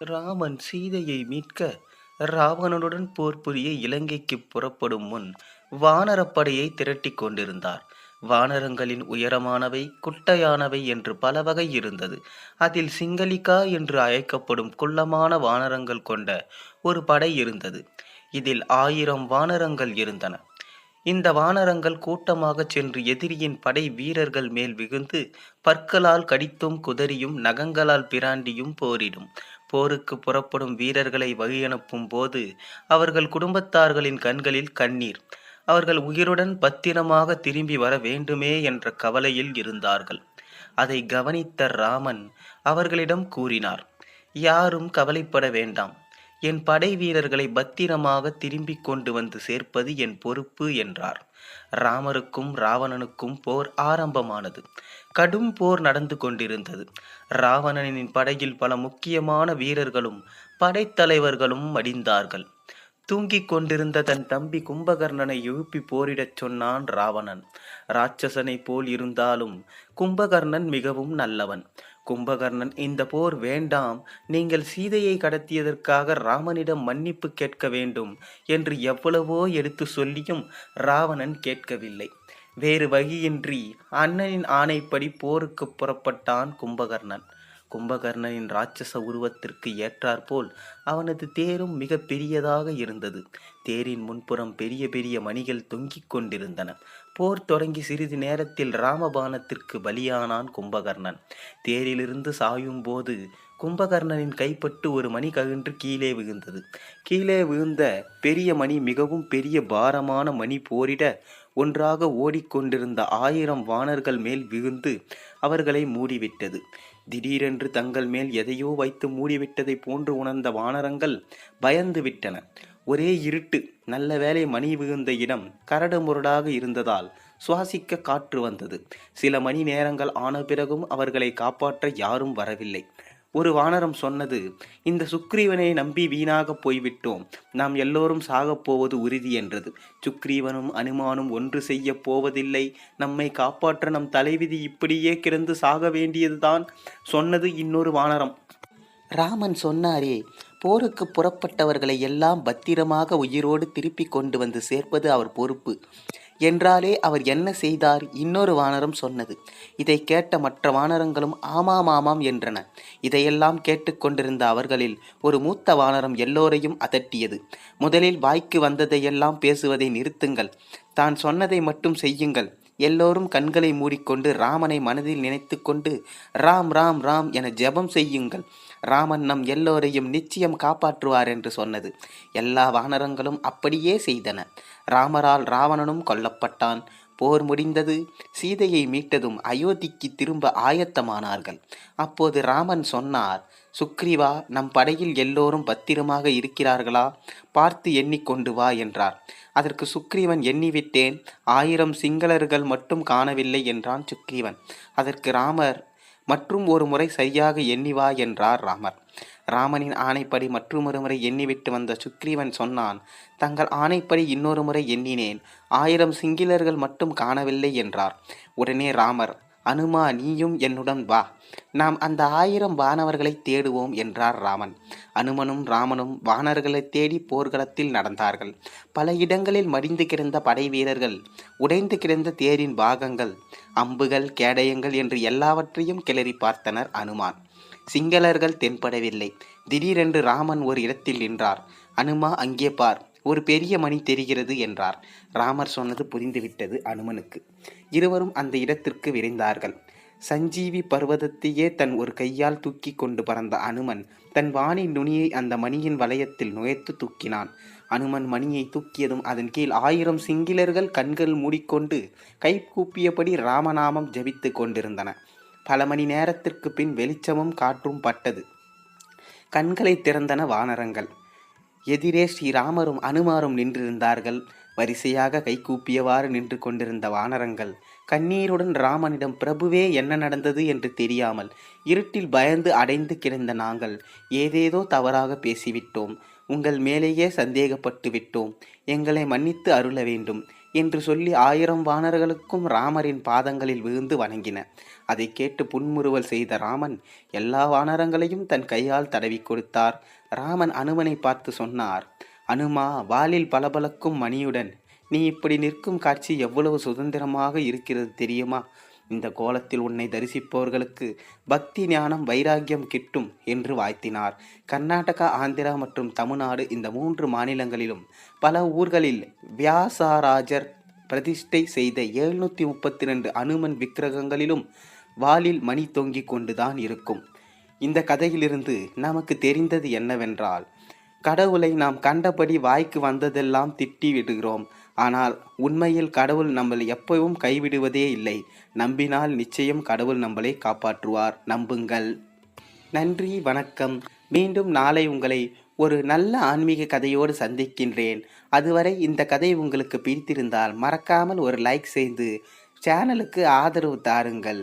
ராமன் சீதையை மீட்க ராவணனுடன் போர் புரிய இலங்கைக்கு புறப்படும் முன் வானரப்படையை திரட்டிக் கொண்டிருந்தார். வானரங்களின் உயரமானவை குட்டையானவை என்று பல வகை இருந்தது. அதில் சிங்களிகா என்று அழைக்கப்படும் குள்ளமான வானரங்கள் கொண்ட ஒரு படை இருந்தது. இதில் ஆயிரம் வானரங்கள் இருந்தன. இந்த வானரங்கள் கூட்டமாகச் சென்று எதிரியின் படை வீரர்கள் மேல் விகுந்து பற்களால் கடித்தும் குதறியும் நகங்களால் பிராண்டியும் போரிடும். போருக்கு புறப்படும் வீரர்களை வழியனுப்பும் போது அவர்கள் குடும்பத்தார்களின் கண்களில் கண்ணீர். அவர்கள் உயிருடன் பத்திரமாக திரும்பி வர வேண்டுமே என்ற கவலையில் இருந்தார்கள். அதை கவனித்த ராமன் அவர்களிடம் கூறினார் யாரும் கவலைப்பட வேண்டாம். என் படை வீரர்களை பத்திரமாக திரும்பிக் கொண்டு வந்து சேர்ப்பது என் பொறுப்பு என்றார். ராமருக்கும் ராவணனுக்கும் போர் ஆரம்பமானது. கடும் போர் நடந்து கொண்டிருந்தது. ராவணனின் படையில் பல முக்கியமான வீரர்களும் படைத்தலைவர்களும் மடிந்தார்கள். தூங்கிக் கொண்டிருந்த தன் தம்பி கும்பகர்ணனை எழுப்பி போரிடச் சொன்னான் ராவணன். ராட்சசனை போல் இருந்தாலும் கும்பகர்ணன் மிகவும் நல்லவன். கும்பகர்ணன் இந்த போர் வேண்டாம். நீங்கள் சீதையை கடத்தியதற்காக ராமனிடம் மன்னிப்பு கேட்க வேண்டும் என்று எவ்வளவோ எடுத்து சொல்லியும் ராவணன் கேட்கவில்லை. வேறு வழியின்றி அண்ணனின் ஆணைப்படி போருக்கு புறப்பட்டான் கும்பகர்ணன். கும்பகர்ணனின் ராட்சச உருவத்திற்கு ஏற்றாற்போல் அவனது தேரும் மிக பெரியதாக இருந்தது. தேரின் முன்புறம் பெரிய பெரிய மணிகள் தொங்கிக் கொண்டிருந்தன. போர் தொடங்கி சிறிது நேரத்தில் ராமபானத்திற்கு பலியானான் கும்பகர்ணன். தேரிலிருந்து சாயும் போது கும்பகர்ணனின் கைப்பட்டு ஒரு மணி ககின்று கீழே விழுந்தது. கீழே விழுந்த பெரிய மணி மிகவும் பெரிய பாரமான மணி போரிட ஒன்றாக ஓடிக்கொண்டிருந்த ஆயிரம் வானர்கள் மேல் விழுந்து அவர்களை மூடிவிட்டது. திடீரென்று தங்கள் மேல் எதையோ வைத்து மூடிவிட்டதை போன்று உணர்ந்த வானரங்கள் பயந்து விட்டன. ஒரே இருட்டு நல்ல வேலை மணி விழுந்த இடம் கரடு முரடாக இருந்ததால் சுவாசிக்க காற்று வந்தது. சில மணி நேரங்கள் ஆன பிறகும் அவர்களை காப்பாற்ற யாரும் வரவில்லை. ஒரு வானரம் சொன்னது இந்த சுக்ரீவனை நம்பி வீணாக போய்விட்டோம். நாம் எல்லோரும் சாகப் போவது உறுதி என்றது. சுக்ரீவனும் அனுமானும் ஒன்று செய்ய போவதில்லை. நம்மை காப்பாற்ற நம் தலைவிதி இப்படியே கிடந்து சாக வேண்டியதுதான் சொன்னது இன்னொரு வானரம். ராமன் சொன்னாரே போருக்கு புறப்பட்டவர்களை எல்லாம் பத்திரமாக உயிரோடு திருப்பி கொண்டு வந்து சேர்ப்பது அவர் பொறுப்பு. என்றாலே அவர் என்ன செய்தார்? இன்னொரு வானரம் சொன்னது. இதை கேட்ட மற்ற வானரங்களும் ஆமாம் ஆமாம் என்றன. இதையெல்லாம் கேட்டுக்கொண்டிருந்த அவர்களில் ஒரு மூத்த வானரம் எல்லோரையும் அதட்டியது. முதலில் வாய்க்கு வந்ததையெல்லாம் பேசுவதை நிறுத்துங்கள். தான் சொன்னதை மட்டும் செய்யுங்கள். எல்லோரும் கண்களை மூடிக்கொண்டு ராமனை மனதில் நினைத்து கொண்டு ராம் ராம் ராம் என ஜெபம் செய்யுங்கள். ராமன் நம் எல்லோரையும் நிச்சயம் காப்பாற்றுவார் என்று சொன்னது. எல்லா வானரங்களும் அப்படியே செய்தன. ராமரால் ராவணனும் கொல்லப்பட்டான். போர் முடிந்தது. சீதையை மீட்டதும் அயோத்திக்கு திரும்ப ஆயத்தமானார்கள். அப்போது ராமன் சொன்னார் சுக்ரீவா நம் படையில் எல்லோரும் பத்திரமாக இருக்கிறார்களா? பார்த்து எண்ணிக்கொண்டு வா என்றார். அதற்கு சுக்ரீவன் எண்ணிவிட்டேன். ஆயிரம் சிங்களர்கள் மட்டும் காணவில்லை என்றான் சுக்ரீவன். அதற்கு ராமர் மற்றும் ஒரு முறை சரியாக எண்ணி வா என்றார் ராமர். ராமனின் ஆணைப்படி மற்றொரு முறை எண்ணிவிட்டு வந்த சுக்ரீவன் சொன்னான் தங்கள் ஆணைப்படி இன்னொரு முறை எண்ணினேன். ஆயிரம் சிங்கிலர்கள் மட்டும் காணவில்லை என்றார். உடனே ராமர் அனுமா நீயும் என்னுடன் வா. நாம் அந்த ஆயிரம் வானவர்களை தேடுவோம் என்றார் ராமன். அனுமனும் ராமனும் வானர்களை தேடி போர்க்களத்தில் நடந்தார்கள். பல இடங்களில் மடிந்து கிடந்த படை வீரர்கள் உடைந்து கிடந்த தேரின் பாகங்கள் அம்புகள் கேடயங்கள் என்று எல்லாவற்றையும் கிளறி பார்த்தனர் அனுமான். சிங்களர்கள் தென்படவில்லை. திடீரென்று ராமன் ஒரு இடத்தில் நின்றார். அனுமா அங்கே பார். ஒரு பெரிய மணி தெரிகிறது என்றார். ராமர் சொன்னது புரிந்துவிட்டது அனுமனுக்கு. இருவரும் அந்த இடத்திற்கு விரைந்தார்கள். சஞ்சீவி பர்வதத்தையே தன் ஒரு கையால் தூக்கி கொண்டு பறந்த அனுமன் தன் வாணி நுனியை அந்த மணியின் வளையத்தில் நுழைத்து தூக்கினான். அனுமன் மணியை தூக்கியதும் அதன் கீழ் ஆயிரம் சிங்கிலர்கள் கண்கள் மூடிக்கொண்டு கை கூப்பியபடி ராமநாமம் ஜபித்து கொண்டிருந்தன. பல மணி நேரத்திற்கு பின் வெளிச்சமும் காற்றும் பட்டது. கண்களை திறந்தன வானரங்கள். எதிரே ஸ்ரீராமரும் அனுமாரும் நின்றிருந்தார்கள். வரிசையாக கைகூப்பியவாறு நின்று கொண்டிருந்த வானரங்கள் கண்ணீருடன் ராமனிடம் பிரபுவே என்ன நடந்தது? என்று தெரியாமல் இருட்டில் பயந்து அடைந்து கிடந்த நாங்கள் ஏதேதோ தவறாக பேசிவிட்டோம். உங்கள் மேலேயே சந்தேகப்பட்டு விட்டோம் எங்களை மன்னித்து அருள வேண்டும். என்று சொல்லி ஆயிரம் வானர்களுக்கும் ராமரின் பாதங்களில் விழுந்து வணங்கின. அதை கேட்டு புன்முறுவல் செய்த ராமன் எல்லா வானரங்களையும் தன் கையால் தடவி கொடுத்தார். ராமன் அனுமனை பார்த்து சொன்னார் அனுமா வாலில் பளபளக்கும் மணியுடன் நீ இப்படி நிற்கும் காட்சி எவ்வளவு சுதந்திரமாக இருக்கிறது தெரியுமா? இந்த கோலத்தில் உன்னை தரிசிப்பவர்களுக்கு பக்தி ஞானம் வைராக்கியம் கிட்டும் என்று வாழ்த்தினார். கர்நாடகா ஆந்திரா மற்றும் தமிழ்நாடு இந்த மூன்று மாநிலங்களிலும் பல ஊர்களில் வியாசாராஜர் பிரதிஷ்டை செய்த எழுநூற்றி முப்பத்தி ரெண்டு அனுமன் விக்கிரகங்களிலும் வாலில் மணி தொங்கிக் கொண்டுதான் இருக்கும். இந்த கதையிலிருந்து நமக்கு தெரிந்தது என்னவென்றால் கடவுளை நாம் கண்டபடி வாய்க்கு வந்ததெல்லாம் திட்டி விடுகிறோம். ஆனால் உண்மையில் கடவுள் நம்மளை எப்பவும் கைவிடுவதே இல்லை. நம்பினால் நிச்சயம் கடவுள் நம்மளை காப்பாற்றுவார். நம்புங்கள். நன்றி வணக்கம். மீண்டும் நாளை உங்களை ஒரு நல்ல ஆன்மீக கதையோடு சந்திக்கின்றேன். அதுவரை இந்த கதை உங்களுக்கு பிடித்திருந்தால் மறக்காமல் ஒரு லைக் செய்து சேனலுக்கு ஆதரவு தாருங்கள்.